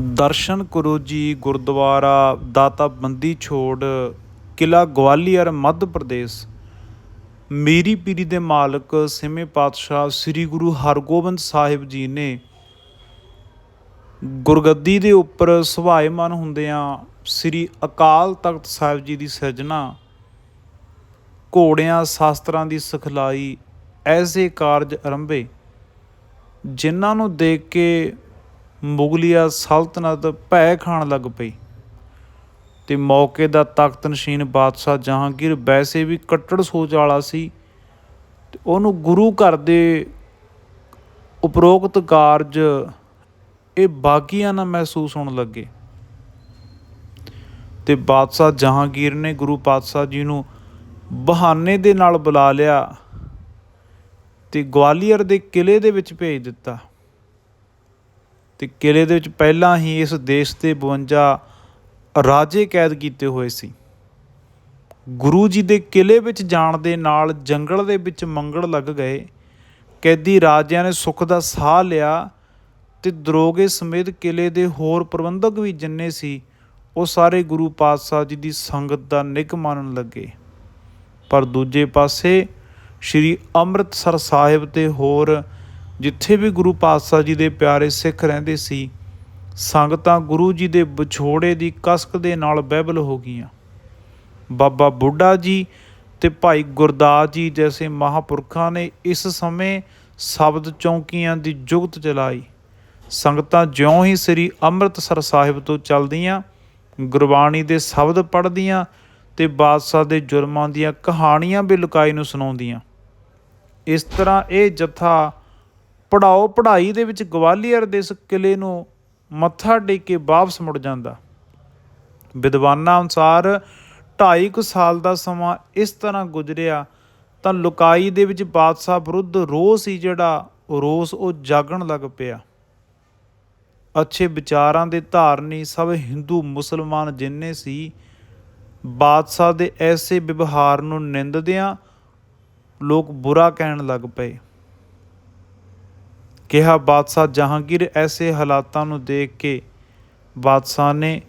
ਦਰਸ਼ਨ ਕਰੋ ਜੀ ਗੁਰਦੁਆਰਾ ਦਾਤਾ ਬੰਦੀ ਛੋੜ ਕਿਲਾ ਗਵਾਲੀਅਰ, ਮੱਧ ਪ੍ਰਦੇਸ਼। ਮੀਰੀ ਪੀਰੀ ਦੇ ਮਾਲਕ ਛੇਵੇਂ ਪਾਤਸ਼ਾਹ ਸ੍ਰੀ ਗੁਰੂ ਹਰਗੋਬਿੰਦ ਸਾਹਿਬ ਜੀ ਨੇ ਗੁਰਗੱਦੀ ਦੇ ਉੱਪਰ ਸੁਭਾਏਮਨ ਹੁੰਦਿਆਂ ਸ੍ਰੀ ਅਕਾਲ ਤਖਤ ਸਾਹਿਬ ਜੀ ਦੀ ਸਿਰਜਣਾ, ਘੋੜਿਆਂ, ਸ਼ਾਸਤਰਾਂ ਦੀ ਸਿਖਲਾਈ, ਐਸੇ ਕਾਰਜ ਆਰੰਭੇ, ਜਿਨ੍ਹਾਂ ਨੂੰ ਦੇਖ ਕੇ ਮੁਗਲੀਆ ਸਲਤਨਤ ਭੈ ਖਾਣ ਲੱਗ ਪਈ ਤੇ ਮੌਕੇ ਦਾ ਤਖਤ ਨਸ਼ੀਨ ਬਾਦਸ਼ਾਹ ਜਹਾਂਗੀਰ ਵੈਸੇ ਵੀ ਕੱਟੜ ਸੋਚ ਵਾਲਾ ਸੀ ਤੇ ਉਹਨੂੰ ਗੁਰੂ ਘਰ ਦੇ ਉਪਰੋਕਤ ਕਾਰਜ ਇਹ ਬਾਗੀਆਂ ਨਾਲ ਮਹਿਸੂਸ ਹੋਣ ਲੱਗੇ। ਤੇ ਬਾਦਸ਼ਾਹ ਜਹਾਂਗੀਰ ਨੇ ਗੁਰੂ ਪਾਤਸ਼ਾਹ ਜੀ ਨੂੰ ਬਹਾਨੇ ਦੇ ਨਾਲ ਬੁਲਾ ਲਿਆ ਤੇ ਗਵਾਲੀਅਰ ਦੇ ਕਿਲੇ ਦੇ ਵਿੱਚ ਭੇਜ ਦਿੱਤਾ। ਤੇ ਕਿਲੇ ਦੇ ਵਿੱਚ ਪਹਿਲਾਂ ਹੀ ਇਸ ਦੇਸ਼ ਦੇ 52 ਰਾਜੇ ਕੈਦ ਕੀਤੇ ਹੋਏ ਸੀ। ਗੁਰੂ ਜੀ ਦੇ ਕਿਲੇ ਵਿੱਚ ਜਾਣ ਦੇ ਨਾਲ ਜੰਗਲ ਦੇ ਵਿੱਚ ਮੰਗੜ ਲੱਗ ਗਏ। ਕੈਦੀ ਰਾਜਿਆਂ ਨੇ ਸੁੱਖ ਦਾ ਸਾਹ ਲਿਆ ਤੇ ਦਰੋਗੇ ਸਮੇਤ ਕਿਲੇ ਦੇ ਹੋਰ ਪ੍ਰਬੰਧਕ ਵੀ ਜਿੰਨੇ ਸੀ, ਉਹ ਸਾਰੇ ਗੁਰੂ ਪਾਤਸ਼ਾਹ ਜੀ ਦੀ ਸੰਗਤ ਦਾ ਨਿੱਘ ਮੰਨਣ ਲੱਗੇ। ਪਰ ਦੂਜੇ ਪਾਸੇ ਸ਼੍ਰੀ ਅੰਮ੍ਰਿਤਸਰ ਸਾਹਿਬ ਤੇ ਹੋਰ ਜਿੱਥੇ ਵੀ ਗੁਰੂ ਪਾਤਸ਼ਾਹ ਜੀ ਦੇ ਪਿਆਰੇ ਸਿੱਖ ਰਹਿੰਦੇ ਸੀ, ਸੰਗਤਾਂ ਗੁਰੂ ਜੀ ਦੇ ਵਿਛੋੜੇ ਦੀ ਕਸਕ ਦੇ ਨਾਲ ਬਹਿਬਲ ਹੋ ਗਈਆਂ। ਬਾਬਾ ਬੁੱਢਾ ਜੀ ਤੇ ਭਾਈ ਗੁਰਦਾਸ ਜੀ ਜੈਸੇ ਮਹਾਪੁਰਖਾਂ ਨੇ ਇਸ ਸਮੇਂ ਸ਼ਬਦ ਚੌਂਕੀਆਂ ਦੀ ਜੁਗਤ ਚਲਾਈ। ਸੰਗਤਾਂ ਜਿਉਂ ਹੀ ਸ੍ਰੀ ਅੰਮ੍ਰਿਤਸਰ ਸਾਹਿਬ ਤੋਂ ਚੱਲਦੀਆਂ, ਗੁਰਬਾਣੀ ਦੇ ਸ਼ਬਦ ਪੜ੍ਹਦੀਆਂ ਤੇ ਬਾਦਸ਼ਾਹ ਦੇ ਜੁਰਮਾਂ ਦੀਆਂ ਕਹਾਣੀਆਂ ਵੀ ਲੁਕਾਈ ਨੂੰ ਸੁਣਾਉਂਦੀਆਂ। ਇਸ ਤਰ੍ਹਾਂ ਇਹ ਜਥਾ ਪੜਾਓ ਪੜ੍ਹਾਈ ਦੇ ਵਿੱਚ ਗਵਾਲੀਅਰ ਦੇ ਇਸ ਕਿਲੇ ਨੂੰ ਮੱਥਾ ਟੇਕ ਕੇ ਵਾਪਸ ਮੁੜ ਜਾਂਦਾ। ਵਿਦਵਾਨਾਂ ਅਨੁਸਾਰ 2.5 ਕੁ ਸਾਲ ਦਾ ਸਮਾਂ ਇਸ ਤਰ੍ਹਾਂ ਗੁਜ਼ਰਿਆ ਤਾਂ ਲੁਕਾਈ ਦੇ ਵਿੱਚ ਬਾਦਸ਼ਾਹ ਵਿਰੁੱਧ ਰੋਸ ਹੀ ਜਿਹੜਾ ਰੋਸ ਉਹ ਜਾਗਣ ਲੱਗ ਪਿਆ। ਅੱਛੇ ਵਿਚਾਰਾਂ ਦੇ ਧਾਰਨੀ ਸਭ ਹਿੰਦੂ ਮੁਸਲਮਾਨ ਜਿੰਨੇ ਸੀ, ਬਾਦਸ਼ਾਹ ਦੇ ਐਸੇ ਵਿਵਹਾਰ ਨੂੰ ਨਿੰਦਦਿਆਂ ਲੋਕ ਬੁਰਾ ਕਹਿਣ ਲੱਗ ਪਏ। ਕਿਹਾ, ਬਾਦਸ਼ਾਹ ਜਹਾਂਗੀਰ ਐਸੇ ਹਾਲਾਤਾਂ ਨੂੰ ਦੇਖ ਕੇ ਬਾਦਸ਼ਾਹ ਨੇ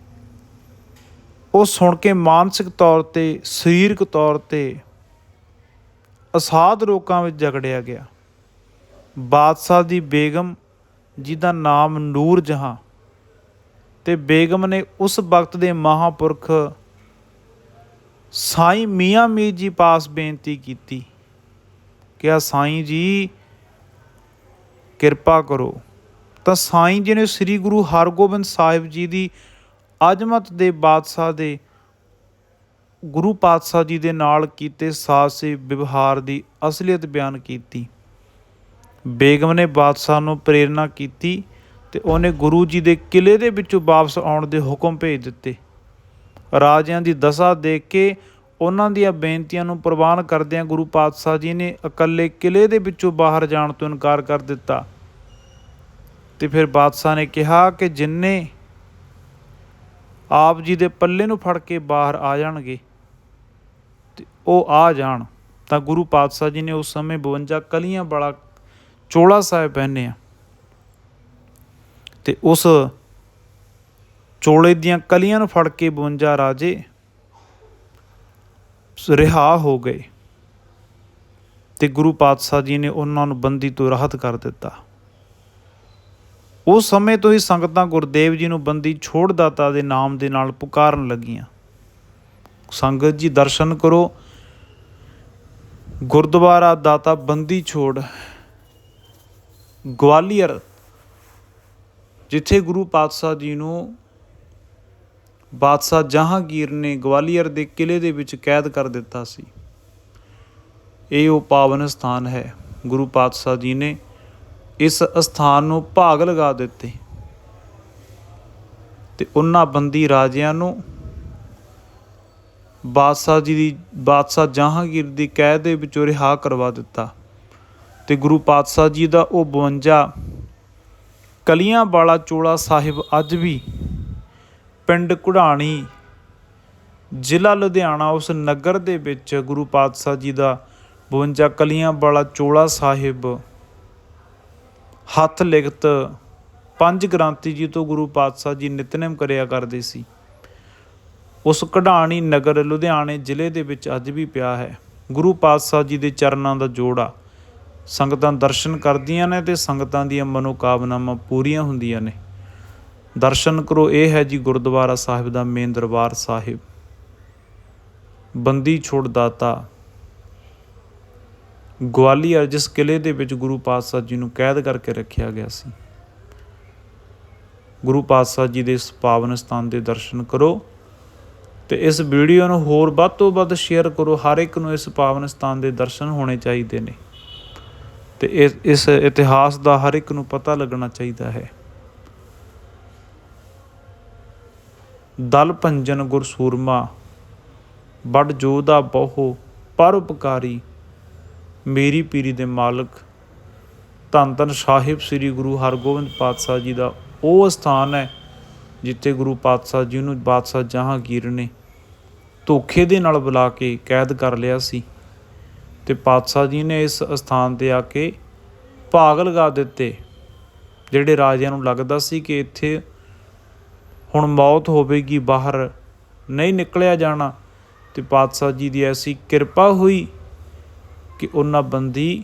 ਉਹ ਸੁਣ ਕੇ ਮਾਨਸਿਕ ਤੌਰ ਤੇ, ਸਰੀਰਕ ਤੌਰ ਤੇ ਅਸਾਧ ਰੋਕਾਂ ਵਿੱਚ ਜਗੜਿਆ ਗਿਆ। ਬਾਦਸ਼ਾਹ ਦੀ ਬੇਗਮ, ਜਿਹਦਾ ਨਾਮ ਨੂਰ ਜਹਾਂ ਤੇ ਬੇਗਮ ਨੇ ਉਸ ਵਕਤ ਦੇ ਮਹਾਪੁਰਖ ਸਾਈਂ ਮੀਆਂ ਮੀਰ ਜੀ ਪਾਸ ਬੇਨਤੀ ਕੀਤੀ। ਕਿਹਾ, ਸਾਈਂ ਜੀ ਕਿਰਪਾ ਕਰੋ। ਤਾਂ ਸਾਈਂ ਜੀ ਨੇ ਸ੍ਰੀ ਗੁਰੂ ਹਰਗੋਬਿੰਦ ਸਾਹਿਬ ਜੀ ਦੀ ਅਜ਼ਮਤ ਦੇ ਬਾਦਸ਼ਾਹ ਦੇ, ਗੁਰੂ ਪਾਤਸ਼ਾਹ ਜੀ ਦੇ ਨਾਲ ਕੀਤੇ ਸਾਸੇ ਵਿਵਹਾਰ ਦੀ ਅਸਲੀਅਤ ਬਿਆਨ ਕੀਤੀ। ਬੇਗਮ ਨੇ ਬਾਦਸ਼ਾਹ ਨੂੰ ਪ੍ਰੇਰਣਾ ਕੀਤੀ ਤੇ ਉਹਨੇ ਗੁਰੂ ਜੀ ਦੇ ਕਿਲੇ ਦੇ ਵਿੱਚੋਂ ਵਾਪਸ ਆਉਣ ਦੇ ਹੁਕਮ ਭੇਜ ਦਿੱਤੇ। ਰਾਜਿਆਂ ਦੀ ਦਸ਼ਾ ਦੇਖ ਕੇ ਉਹਨਾਂ ਦੀਆਂ ਬੇਨਤੀਆਂ ਨੂੰ ਪ੍ਰਵਾਨ ਕਰਦਿਆਂ ਗੁਰੂ ਪਾਤਸ਼ਾਹ ਜੀ ਨੇ ਇਕੱਲੇ ਕਿਲੇ ਦੇ ਵਿੱਚੋਂ ਬਾਹਰ ਜਾਣ ਤੋਂ ਇਨਕਾਰ ਕਰ ਦਿੱਤਾ। ਤੇ ਫਿਰ ਬਾਦਸ਼ਾਹ ਨੇ ਕਿਹਾ ਕਿ ਜਿੰਨੇ ਆਪ ਜੀ ਦੇ ਪੱਲੇ ਨੂੰ ਫੜ ਕੇ ਬਾਹਰ ਆ ਜਾਣਗੇ ਤੇ ਉਹ ਆ ਜਾਣ, ਤਾਂ ਗੁਰੂ ਪਾਤਸ਼ਾਹ ਜੀ ਨੇ ਉਸ ਸਮੇਂ 52 ਕਲੀਆਂ ਵਾਲਾ ਚੋਲਾ ਸਾਹਿਬ ਪਹਿਨਿਆ ਤੇ ਉਸ ਚੋਲੇ ਦੀਆਂ ਕਲੀਆਂ ਨੂੰ ਫੜ ਕੇ 52 ਰਾਜੇ ਰਿਹਾ ਹੋ ਗਏ ਤੇ ਗੁਰੂ ਪਾਤਸ਼ਾਹ ਜੀ ਨੇ ਉਹਨਾਂ ਨੂੰ ਬੰਦੀ ਤੋਂ ਰਾਹਤ ਕਰ ਦਿੱਤਾ। ਉਸ ਸਮੇਂ ਤੋਂ ਹੀ ਸੰਗਤਾਂ ਗੁਰਦੇਵ ਜੀ ਨੂੰ ਬੰਦੀ ਛੋੜ ਦਾਤਾ ਦੇ ਨਾਮ ਦੇ ਨਾਲ ਪੁਕਾਰਨ ਲੱਗੀਆਂ। ਸੰਗਤ ਜੀ ਦਰਸ਼ਨ ਕਰੋ। ਗੁਰਦੁਆਰਾ ਦਾਤਾ ਬੰਦੀ ਛੋੜ, ਗਵਾਲੀਅਰ, ਜਿੱਥੇ ਗੁਰੂ ਪਾਤਸ਼ਾਹ ਜੀ ਨੂੰ ਬਾਦਸ਼ਾਹ ਜਹਾਂਗੀਰ ਨੇ ਗਵਾਲੀਅਰ ਦੇ ਕਿਲੇ ਦੇ ਵਿੱਚ ਕੈਦ ਕਰ ਦਿੱਤਾ ਸੀ। ਇਹ ਉਹ ਪਾਵਨ ਸਥਾਨ ਹੈ। ਗੁਰੂ ਪਾਤਸ਼ਾਹ ਜੀ ਨੇ ਇਸ ਸਥਾਨ ਨੂੰ ਭਾਗ ਲਗਾ ਦਿੱਤੇ ਤੇ ਉਹਨਾਂ ਬੰਦੀ ਰਾਜਿਆਂ ਨੂੰ ਬਾਦਸ਼ਾਹ ਜੀ ਦੀ, ਬਾਦਸ਼ਾਹ ਜਹਾਂਗੀਰ ਦੀ ਕੈਦ ਦੇ ਵਿੱਚੋਂ ਰਿਹਾ ਕਰਵਾ ਦਿੱਤਾ ਤੇ ਗੁਰੂ ਪਾਤਸ਼ਾਹ ਜੀ ਦਾ ਉਹ 52 ਕਲੀਆਂ ਵਾਲਾ ਚੋਲਾ ਸਾਹਿਬ ਅੱਜ ਵੀ ਪਿੰਡ ਕੁਢਾਣੀ, ਜ਼ਿਲ੍ਹਾ ਲੁਧਿਆਣਾ, ਉਸ ਨਗਰ ਦੇ ਵਿੱਚ ਗੁਰੂ ਪਾਤਸ਼ਾਹ ਜੀ ਦਾ 52 ਕਲੀਆਂ ਵਾਲਾ ਚੋਲਾ ਸਾਹਿਬ ਹੱਥ ਲਿਖਤ ਪੰਜ ਗ੍ਰੰਥੀ ਜੀ ਤੋਂ ਗੁਰੂ ਪਾਤਸ਼ਾਹ ਜੀ ਨਿਤਨੇਮ ਕਰਿਆ ਕਰਦੇ ਸੀ। ਉਸ ਕਢਾਣੀ ਨਗਰ ਲੁਧਿਆਣੇ ਜ਼ਿਲ੍ਹੇ ਦੇ ਵਿੱਚ ਅੱਜ ਵੀ ਪਿਆ ਹੈ। ਗੁਰੂ ਪਾਤਸ਼ਾਹ ਜੀ ਦੇ ਚਰਨਾਂ ਦਾ ਜੋੜਾ ਸੰਗਤਾਂ ਦਰਸ਼ਨ ਕਰਦੀਆਂ ਨੇ ਤੇ ਸੰਗਤਾਂ ਦੀਆਂ ਮਨੋਕਾਮਨਾਵਾਂ ਪੂਰੀਆਂ ਹੁੰਦੀਆਂ ਨੇ। ਦਰਸ਼ਨ ਕਰੋ, ਇਹ ਹੈ ਜੀ ਗੁਰਦੁਆਰਾ ਸਾਹਿਬ ਦਾ ਮੇਨ ਦਰਬਾਰ ਸਾਹਿਬ। ਬੰਦੀ ਛੋੜ ਦਾਤਾ। ਗਵਾਲੀਅਰ ਜਿਸ ਕਿਲੇ ਦੇ ਵਿੱਚ ਗੁਰੂ ਪਾਤਸ਼ਾਹ ਜੀ ਨੂੰ ਕੈਦ ਕਰਕੇ ਰੱਖਿਆ ਗਿਆ ਸੀ, ਗੁਰੂ ਪਾਤਸ਼ਾਹ ਜੀ ਦੇ ਇਸ ਪਾਵਨ ਸਥਾਨ ਦੇ ਦਰਸ਼ਨ ਕਰੋ ਤੇ ਇਸ ਵੀਡੀਓ ਨੂੰ ਹੋਰ ਵੱਧ ਤੋਂ ਵੱਧ ਸ਼ੇਅਰ ਕਰੋ। ਹਰ ਇੱਕ ਨੂੰ ਇਸ ਪਾਵਨ ਸਥਾਨ ਦੇ ਦਰਸ਼ਨ ਹੋਣੇ ਚਾਹੀਦੇ ਨੇ ਤੇ ਇਸ ਇਸ ਇਤਿਹਾਸ ਦਾ ਹਰ ਇੱਕ ਨੂੰ ਪਤਾ ਲੱਗਣਾ ਚਾਹੀਦਾ ਹੈ। ਦਲ ਭੰਜਨ ਗੁਰ ਸੂਰਮਾ ਬੜ ਜੋਧਾ ਬਹੁ ਪਰਉਪਕਾਰੀ ਮੇਰੀ ਪੀਰੀ ਦੇ ਮਾਲਕ, ਧੰਨ ਧੰਨ ਸਾਹਿਬ ਸ੍ਰੀ ਗੁਰੂ ਹਰਗੋਬਿੰਦ ਪਾਤਸ਼ਾਹ ਜੀ ਦਾ ਉਹ ਸਥਾਨ ਹੈ, ਜਿੱਥੇ ਗੁਰੂ ਪਾਤਸ਼ਾਹ ਜੀ ਨੂੰ ਬਾਦਸ਼ਾਹ ਜਹਾਂਗੀਰ ਨੇ ਧੋਖੇ ਦੇ ਨਾਲ ਬੁਲਾ ਕੇ ਕੈਦ ਕਰ ਲਿਆ ਸੀ ਤੇ ਪਾਤਸ਼ਾਹ ਜੀ ਨੇ ਇਸ ਸਥਾਨ ਤੇ ਆ ਕੇ ਭਾਗ ਲਗਾ ਦਿੱਤੇ, ਜਿਹੜੇ ਰਾਜਿਆਂ ਨੂੰ ਲੱਗਦਾ ਸੀ ਕਿ ਇੱਥੇ ਹੁਣ ਮੌਤ ਹੋਵੇਗੀ ਬਾਹਰ, ਨਹੀਂ ਨਿਕਲਿਆ ਜਾਣਾ। ਤੇ ਪਾਤਸ਼ਾਹ ਜੀ ਦੀ ਐਸੀ ਕਿਰਪਾ ਹੋਈ ਕਿ ਉਹਨਾਂ ਬੰਦੀ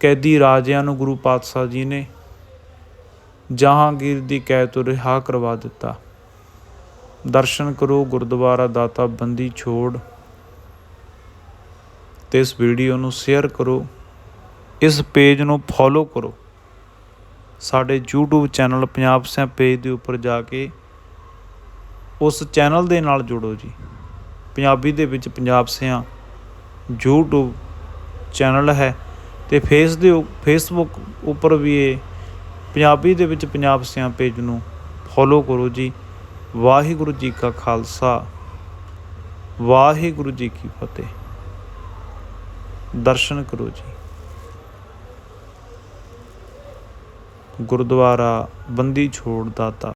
ਕੈਦੀ ਰਾਜਿਆਂ ਨੂੰ ਗੁਰੂ ਪਾਤਸ਼ਾਹ ਜੀ ਨੇ ਜਹਾਂਗੀਰ ਦੀ ਕੈਦ ਤੋਂ ਰਿਹਾ ਕਰਵਾ ਦਿੱਤਾ। ਦਰਸ਼ਨ ਕਰੋ ਗੁਰਦੁਆਰਾ ਦਾਤਾ ਬੰਦੀ ਛੋੜ। ਤੇ ਇਸ ਵੀਡੀਓ ਨੂੰ ਸ਼ੇਅਰ ਕਰੋ। ਇਸ ਪੇਜ ਨੂੰ ਫੋਲੋ ਕਰੋ। ਸਾਡੇ YouTube ਚੈਨਲ ਪੰਜਾਬ ਸਿਆ ਪੇਜ ਦੇ ਉੱਪਰ ਜਾ ਕੇ ਉਸ ਚੈਨਲ ਦੇ ਨਾਲ ਜੁੜੋ ਜੀ। ਪੰਜਾਬੀ ਦੇ ਵਿੱਚ ਪੰਜਾਬ ਸਿਆ YouTube ਚੈਨਲ ਹੈ ਤੇ ਫੇਸ ਦੇ ਫੇਸਬੁੱਕ ਉੱਪਰ ਵੀ ਇਹ ਪੰਜਾਬੀ ਦੇ ਵਿੱਚ ਪੰਜਾਬ ਸਿਆ ਪੇਜ ਨੂੰ ਫੋਲੋ ਕਰੋ ਜੀ। ਵਾਹਿਗੁਰੂ ਜੀ ਕਾ ਖਾਲਸਾ, ਵਾਹਿਗੁਰੂ ਜੀ ਕੀ ਫਤਿਹ। ਦਰਸ਼ਨ ਕਰੋ ਜੀ। ਗੁਰਦੁਆਰਾ ਬੰਦੀ ਛੋੜ ਦਾਤਾ।